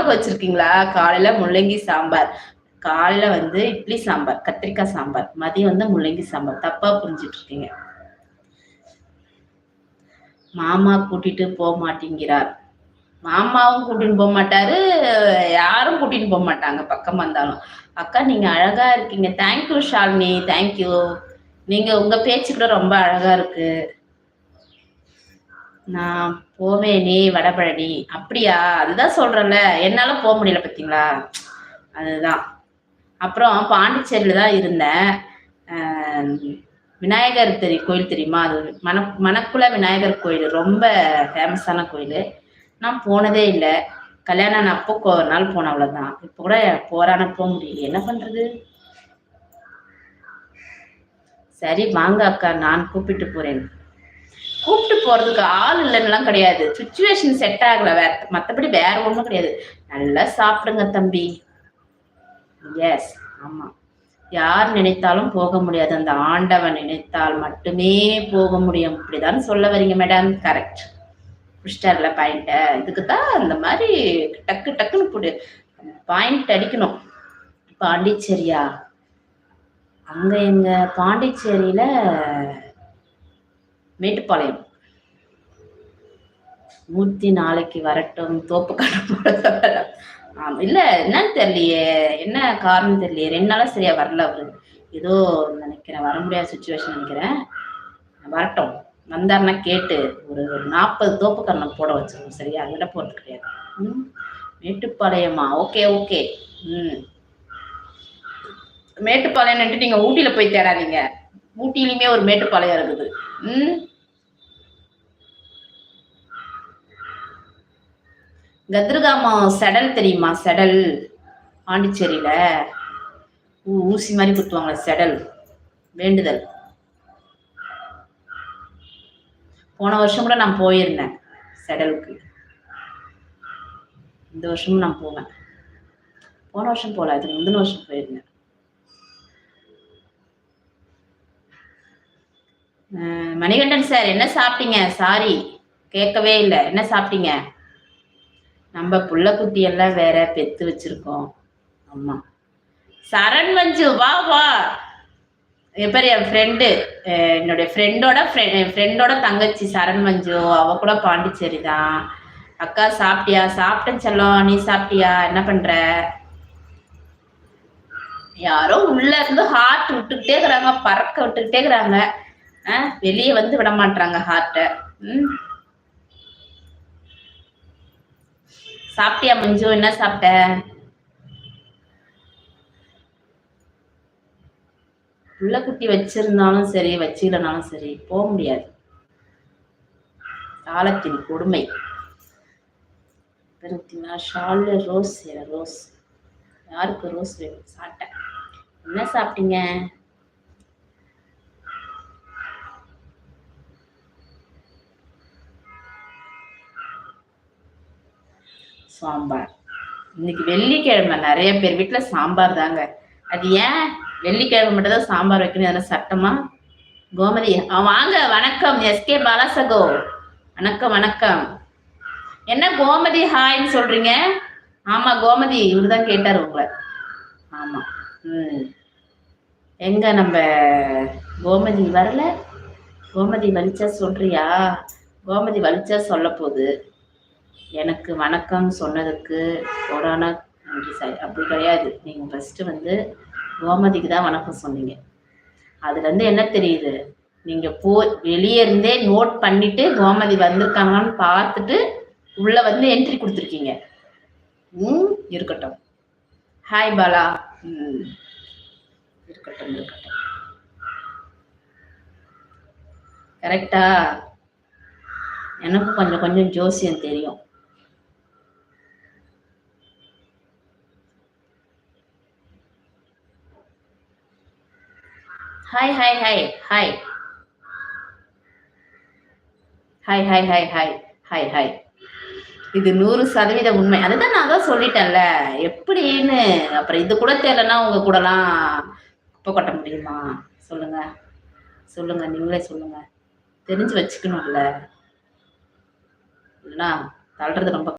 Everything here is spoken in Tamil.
ஞாபகம் வச்சிருக்கீங்களா? காலையில முள்ளங்கி சாம்பார். காலையில வந்து இட்லி சாம்பார் கத்திரிக்காய் சாம்பார் மதியம் வந்து முள்ளங்கி சாம்பார். தப்பா புரிஞ்சிட்டு இருக்கீங்க மாமா கூட்டிட்டு போக மாட்டேங்கிறார். மாமாவும் கூட்டிட்டு போக மாட்டாரு. யாரும் கூட்டிட்டு போக மாட்டாங்க பக்கம் வந்தாலும். அக்கா நீங்க அழகா இருக்கீங்க. தேங்க்யூ ஷாலினி தேங்க்யூ நீங்க உங்க பேச்சு கூட ரொம்ப அழகா இருக்கு. நான் போவேனே வடபழனி. அப்படியா? அதுதான் சொல்றேன்ல. என்னால போக முடியல பார்த்தீங்களா அதுதான். அப்புறம் பாண்டிச்சேரியில தான் இருந்தேன். விநாயகர் தெரி கோயில் தெரியுமா? அது மன மணக்குள விநாயகர் கோயில். ரொம்ப ஃபேமஸான கோயில். நான் போனதே இல்லை. கல்யாணம் ஆன அப்போ ஒரு நாள் போனேன் அவ்வளோதான் இப்போ கூட போறான போக முடியல. என்ன பண்றது? சரி வாங்க அக்கா. நான் கூப்பிட்டு போறேன். கூப்பிட்டு போறதுக்கு ஆள் இல்லைன்னுலாம் கிடையாது. சுச்சுவேஷன் செட் ஆகல வேற. மற்றபடி வேற ஒன்றும் கிடையாது. நல்லா சாப்பிடுங்க தம்பி. எஸ் ஆமா. யார் நினைத்தாலும் போக முடியாது. அந்த ஆண்டவன் நினைத்தால் மட்டுமே போக முடியும். இப்படிதான் சொல்ல வரீங்க மேடம் கரெக்ட் புஷ்டர்ல பாயிண்ட இதுக்கு தான் இந்த மாதிரி டக்கு டக்குன்னு போடு. பாயிண்ட் அடிக்கணும். பாண்டிச்சேரியா. அங்க எங்க? பாண்டிச்சேரியில மேட்டுப்பாளையம். மூர்த்தி நாளைக்கு வரட்டும் தோப்பு கடை ஆமா இல்லை என்னன்னு தெரியலையே. என்ன காரணம் தெரியலையே. ரெண்டு நாளாக சரியா வரல அவரு. ஏதோ நினைக்கிறேன் வர முடியாத சுச்சுவேஷன் நினைக்கிறேன். வரட்டும். வந்தாருன்னா கேட்டு ஒரு நாற்பது தோப்பு கரணம் போட வச்சிருக்கோம். சரியா? அதில் போகிறது கிடையாது. ம் மேட்டுப்பாளையமா? Okay okay. ம். மேட்டுப்பாளையம் நீங்கள் ஊட்டியில் போய் தேடாதீங்க. ஊட்டியிலுமே ஒரு மேட்டுப்பாளையம் இருக்குது. ம். கத்ருகாமம் செடல் தெரியுமா? செடல். பாண்டிச்சேரியில. ஊ- ஊசி மாதிரி குத்துவாங்களே செடல். வேண்டுதல். போன வருஷம் கூட நான் போயிருந்தேன் செடலுக்கு. இந்த வருஷமும் நான் போவேன். போன வருஷம் போல அதுக்கு முந்தின வருஷம் போயிருந்தேன். மணிகண்டன் சார் என்ன சாப்பிட்டீங்க? சாரி கேட்கவே இல்லை. என்ன சாப்பிட்டீங்க? நம்ம புள்ளக்குட்டி எல்லாம் வேற பெத்து வச்சிருக்கோம். ஆமா. சரண் மஞ்சு வா வா. எப்படி என் ஃப்ரெண்டு என்னுடைய ஃப்ரெண்டோட ஃப்ரெண்டோட தங்கச்சி சரண் மஞ்சு. அவ கூட பாண்டிச்சேரி தான். அக்கா சாப்பிட்டியா? சாப்பிட்டேன் செல்லம். நீ சாப்பிட்டியா? என்ன பண்ற? யாரோ உள்ள இருந்து ஹார்ட் விட்டுக்கிட்டே இருக்கிறாங்க. பறக்க விட்டுக்கிட்டே இருக்கிறாங்க. வெளியே வந்து விட மாட்டாங்க ஹார்ட்டை ம். சாப்பிட்டியா மஞ்சு? என்ன சாப்பிட்ட? உள்ள குட்டி வச்சிருந்தாலும் சரி வச்சிடனாலும் சரி போக முடியாது. காலத்தின் கொடுமை. பார்த்தீங்களா? ஷால்ல ரோஸ் ரோஸ். யாருக்கு ரோஸ் வேணும்? சாப்பிட்டேன். என்ன சாப்பிட்டீங்க? சாம்பார். இன்னைக்கு வெள்ளிக்கிழமை நிறைய பேர் வீட்டுல சாம்பார் தாங்க. அது ஏன்? வெள்ளிக்கிழமை மட்டும் தான் சாம்பார் வைக்கணும் அதெல்லாம் சட்டமா? கோமதி வாங்க வணக்கம் எஸ்கே பாலாசகோ. வணக்கம் வணக்கம். என்ன கோமதி ஹாய்ன்னு சொல்றீங்க? ஆமா கோமதி இவரு தான் கேட்டார் உங்களை. ஆமா. ம். எங்க நம்ம கோமதி வரல? கோமதி வலிச்சா சொல்றியா? கோமதி வலிச்சா சொல்ல போகுது. எனக்கு வணக்கம் சொன்னதுக்கு கொரோனா நன்றி சார். அப்படி கிடையாது. நீங்கள் ஃபஸ்ட்டு வந்து கோமதிக்கு தான் வணக்கம் சொன்னீங்க. அதுலேருந்து என்ன தெரியுது? நீங்கள் போ வெளியே இருந்தே நோட் பண்ணிட்டு கோமதி வந்திருக்காங்களான்னு பார்த்துட்டு உள்ளே வந்து என்ட்ரி கொடுத்துருக்கீங்க. ம் இருக்கட்டும். ஹாய் பாலா ம் இருக்கட்டும் இருக்கட்டும். கரெக்டா எனக்கும் கொஞ்சம் கொஞ்சம் ஜோசியம் தெரியும். Hi hi hi hi hi hi hi hi hi hi இது நூறு சதவீத உண்மை. அதுதான் நான் தான் சொல்லிட்டேன்ல. எப்படின்னு? அப்புறம் இது கூட தெரியலன்னா உங்க கூடலாம் குப்பை கொட்ட முடியுமா? சொல்லுங்க. சொல்லுங்க. நீங்களே சொல்லுங்க. தெரிஞ்சு வச்சுக்கணும்ல. இல்லைன்னா தள்ளுறது ரொம்ப